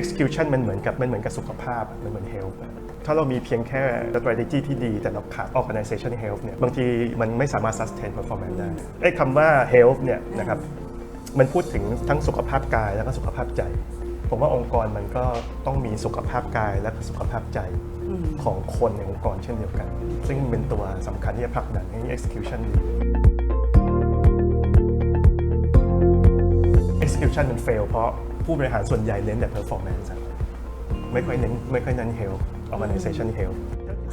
execution มันเหมือนกับมันเหมือนกับสุขภาพอะมันเหมือน health อะถ้าเรามีเพียงแค่ strategy ที่ดี แต่เราขาด organization health เนี่ยบางทีมันไม่สามารถ sustain performance ได้ไอ้คำว่า health เนี่ยนะครับมันพูดถึงทั้งสุขภาพกายแล้วก็สุขภาพใจ ผมว่าองค์กรมันก็ต้องมีสุขภาพกายและก็สุขภาพใจของคนในองค์กรเช่นเดียวกัน ซึ่งเป็นตัวสำคัญที่จะผลักดันให้ execution ดี execution มัน fail เพราะ ผู้บริหารส่วนใหญ่เน้นแต่ performance อะไม่ค่อยเน้นไม่ค่อยเน้น health organization health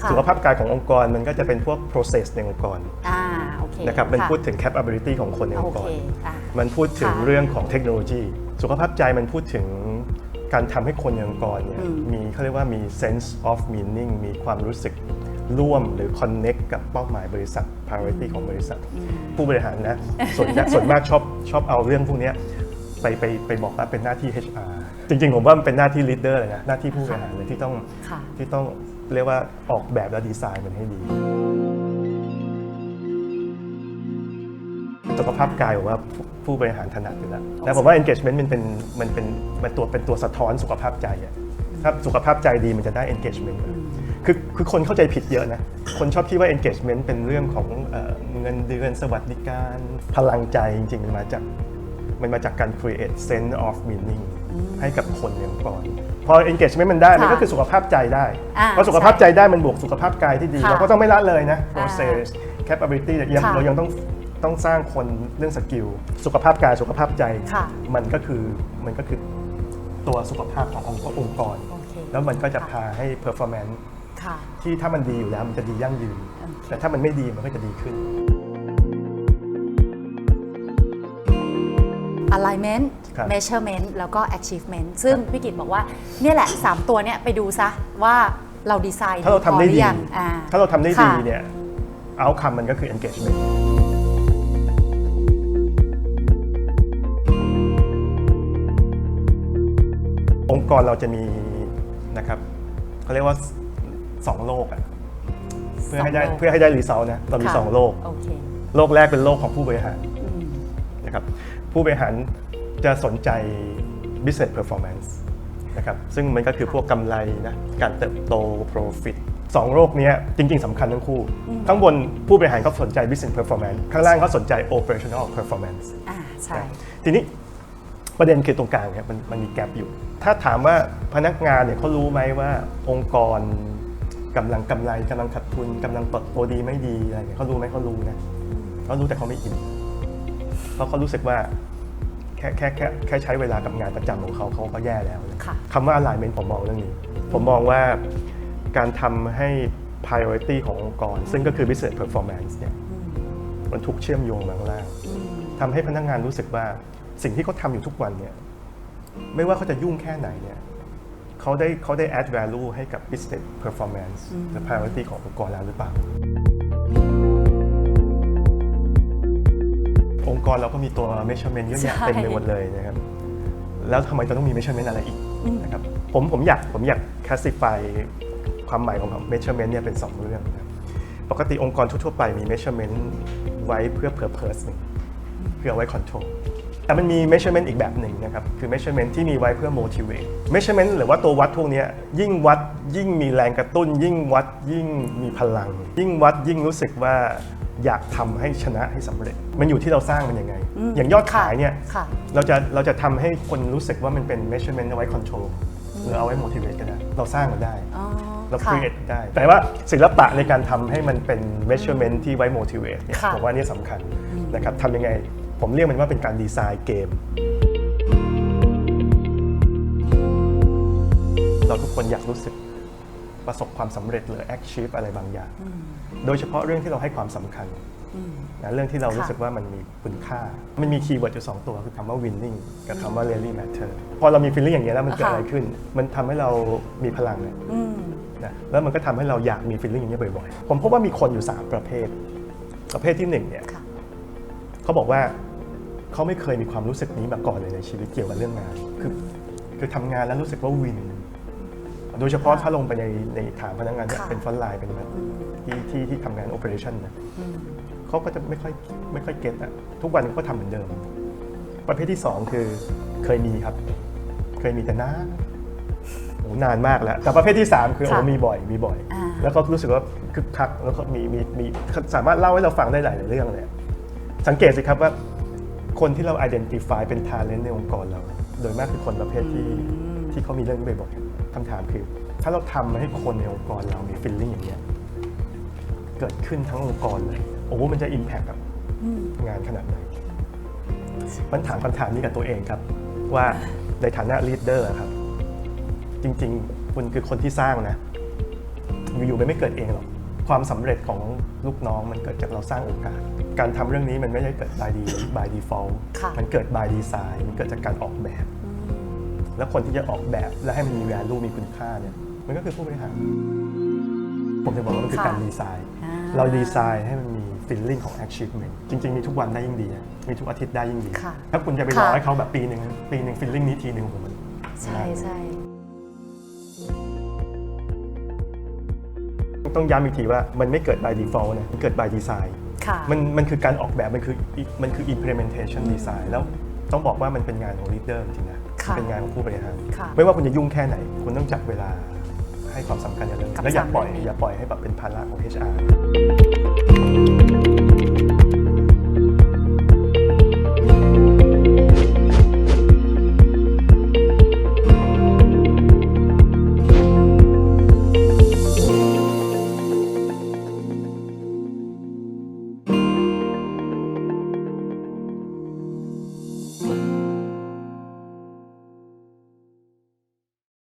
ค่ะสุขภาพกายขององค์กรมันก็จะเป็นพวก process ในองค์กรอ่าโอเคนะครับมันค่ะพูดถึง capability ของคนในองค์กรโอเคอะมันพูดถึงค่ะเรื่องของเทคโนโลยี สุขภาพใจมันพูดถึงการทำให้คนในองค์กรเนี่ยอืมมีเขาเรียกว่ามี sense of meaning มีความรู้สึกร่วมหรือ connect กับเป้าหมายบริษัท priority ของบริษัท ผู้บริหารนะส่วนใหญ่ส่วนมากชอบชอบเอาเรื่องพวกเนี้ย ไปไปไปบอกว่าเป็นหน้าที่ HR จริง ๆ ผมว่ามันเป็นหน้าที่ leader เลยนะหน้าที่ผู้บริหารเลยที่ต้องค่ะ ที่ต้องเรียกว่าออกแบบและดีไซน์มันให้ดี สุขภาพกายผมว่าผู้ผู้บริหารถนัดอยู่แล้วแต่ผมว่า engagement มันเป็นมันเป็นมันตัวเป็นตัวสะท้อนสุขภาพใจอะถ้าสุขภาพใจดีมันจะได้ engagement อะคือคือคนเข้าใจผิดเยอะนะ คนชอบคิดว่า engagement เป็นเรื่องของเอ่อเงินเดือนสวัสดิการ พลังใจจริงๆมันมาจาก มันมาจากการ create sense of meaning ให้กับคนในองค์กร พอ engagement มันได้ มันก็ค่ะคือสุขภาพใจได้อ่าเพราะสุขภาพใจได้มันบวกสุขภาพกายที่ดีค่ะเราก็ต้องไม่ละเลยนะอ่า process capability ยังค่ะเรายังต้องต้องสร้างคนเรื่องสกิล สุขภาพกายสุขภาพใจค่ะมันก็คือมันก็คือตัวสุขภาพขององค์องค์กรโอเคแล้วมันก็จะค่ะพาให้ performance ค่ะที่ถ้ามันดีอยู่แล้วมันจะดียั่งยืนโอเคแต่ถ้ามันไม่ดีมันก็จะดีขึ้น alignment ครับ measurement แล้วก็ achievement ซึ่งพี่กิตบอกว่าเนี่ยแหละ 3 ตัวเนี่ยไปดูซะว่าเราดีไซน์ถ้าเราทำได้พอหดีอยังอ่ถ้าเราทำได้ดีค่ะ เนี่ย outcome มันก็คือ engagement องค์กรเราจะมีนะครับเขาเรียกว่า 2 โลกอะเพื่อให้ได้สงโลก เพื่อให้ได้รีเซลนะเรามี ค่ะ2 โลก โอเคโลกแรกเป็นโลกของผู้บริหารอืมนะครับ ผู้บริหารจะสนใจ business performance นะครับซึ่งมันก็คือพวกกำไรนะการเติบโต profit สองโลกเนี้ยจริง ๆสำคัญทั้งคู่ ข้างบนผู้บริหารเขาสนใจ business performance ข้างล่างเขาสนใจ operational performance อ่าใช่นะทีนี้ประเด็นคือตรงกลางเนี่ยมันมันมีแกลบอยู่ ถ้าถามว่าพนักงานเนี่ยเขารู้ไหมว่าองค์กรกำลังกำไรกำลังขาดทุนกำลังเติบโตดีไม่ดีอะไรเนี่ยเขารู้ไหมเขารู้นะเขารู้แต่เขาไม่อิน เพราะเขารู้สึกว่าแค่แค่แค่แค่ใช้เวลากับงานประจำของเขาเขาก็แย่แล้วค่ะ คำว่า alignment ผมมองเรื่องนี้ ผมมองว่าการทำให้ priority ขององค์กร ซึ่งก็คือ business performance เนี่ยมันถูกเชื่อมโยงมาข้างล่าง ทำให้พนักงานรู้สึกว่าสิ่งที่เขาทำอยู่ทุกวันเนี่ยไม่ว่าเขาจะยุ่งแค่ไหนเนี่ยเขาได้เขาได้ add value ให้กับ business performance และ priority ขององค์กรแล้วหรือเปล่า องค์กรเราก็มีตัว measurement เยอะแยะใช่ เต็มไปหมดเลยนะครับ แล้วทำไมจะต้องมี measurement อะไรอีกนะครับผมผมอยากผมอยาก classify ความหมายของ measurement เนี่ยเป็น 2 เรื่องนะครับปกติองค์กรทั่วๆไปมี measurement ไว้เพื่อ purpose หนึ่งเพื่อเอาไว้ control แต่มันมี measurement อีกแบบหนึ่งนะครับ คือ measurement ที่มีไว้เพื่อ motivate measurement หรือว่าตัววัดพวกเนี้ยยิ่งวัดยิ่งมีแรงกระตุ้น ยิ่งวัดยิ่งมีพลัง ยิ่งวัดยิ่งรู้สึกว่า อยากทำให้ชนะให้สำเร็จ มันอยู่ที่เราสร้างมันยังไง อย่างยอดขายเนี่ยค่ะเราจะเราจะทำให้คนรู้สึกว่ามันเป็น measurement เอาไว้ control หรือเอาไว้ motivate ก็ได้ เราสร้างมันได้อ๋อเราค่ะ create ได้ แต่ว่าศิลปะในการทำให้มันเป็น measurement ที่ไว้ motivate เนี่ยค่ะผมว่านี่สำคัญนะครับทำยังไง ผมเรียกมันว่าเป็นการดีไซน์เกมเราทุกคนอยากรู้สึก ประสบความสำเร็จหรือ achieve อะไรบางอย่าง โดยเฉพาะเรื่องที่เราให้ความสำคัญนะเรื่องที่เรารู้สึกว่ามันมีคุณค่า มันมีคีย์เวิร์ดอยู่สองตัวคือคำว่า winning กับคำว่า really matter พอเรามี feeling อย่างนี้ยแล้วมันเกิดค่ะอะไรขึ้น มันทำให้เรามีพลังเนี่ยอืมนะแล้วมันก็ทำให้เราอยากมี feeling อย่างนี้ยบ่อยๆ ผมพบว่ามีคนอยู่ 3 ประเภท ประเภทที่1เนี่ยค่ะเขาบอกว่าเขาไม่เคยมีความรู้สึกนี้มาก่อนเลยในชีวิตเกี่ยวกับเรื่องงาน คือคือทำงานแล้วรู้สึกว่าวิน โดยเฉพาะถ้าลงไปในในฐานพนักงานเนี่ยค่ะ เป็นฟอนไลน์เป็นแบบที่ที่ที่ทำงานโอเปอเรชั่นนะเขาก็จะไม่ค่อยไม่ค่อยเก็ตอะทุกวันเขาก็ทำเหมือนเดิม ประเภทที่ 2 คือเคยมีครับ เคยมีแต่นานนานมากแล้ว แต่ประเภทที่ 3 คือโอ้ค่ะมีบ่อยมีบ่อย อ่า แล้วก็รู้สึกว่าคึกคักแล้วก็มีมีมีสามารถเล่าให้เราฟังได้หลาย ๆ เรื่องเลยสังเกตสิครับว่าคนที่เรา identify เป็น talent ในองค์กรเรา โดยมากคือคนประเภทที่ที่เขามีเรื่องนี้บ่อยๆ คำถามคือ ถ้าเราทำให้คนในองค์กรเรามี feeling อย่างเงี้ยเกิดขึ้นทั้งองค์กรเลย โอ้โหมันจะ impact กับอืมงานขนาดไหนมันถามคำถามนี้กับตัวเองครับ ว่าในฐานะลีดเดอร์ครับ จริง ๆ คุณคือคนที่สร้างนะ อยู่ๆมันไม่เกิดเองหรอกความสำเร็จของลูกน้องมันเกิดจากเราสร้างโอกาส การทำเรื่องนี้มันไม่ได้เกิด by d by default ค่ะมันเกิด by design มันเกิดจากการออกแบบ แล้วคนที่จะออกแบบและให้มันมี value มีคุณค่าเนี่ยมันก็คือผู้บริหาร ผมจะบอกว่ามันคือค่ะการดีไซน์อ่าเราดีไซน์ให้มันมี feeling ของ achievement จริง ๆ มีทุกวันได้ยิ่งดีนะมีทุกอาทิตย์ได้ยิ่งดีค่ะถ้าคุณจะไปค่ะรอให้เขาแบบปีหนึ่งปีหนึ่ง feeling นี้ทีหนึ่งผมมันใช่ใช่ต้องย้ำอีกทีว่ามันไม่เกิด by default นะมันเกิด by design ค่ะมันมันคือการออกแบบมันคือมันคือ implementation design แล้วต้องบอกว่ามันเป็นงานของ leader จริงๆนะ ค่ะเป็นงานของผู้บริหาร ค่ะไม่ว่าคุณจะยุ่งแค่ไหน คุณต้องจัดเวลาให้ความสำคัญกับเรื่องนี้กับและอย่าสามปล่อยเรื่องนี้อย่าปล่อยให้แบบเป็นภาระของ HR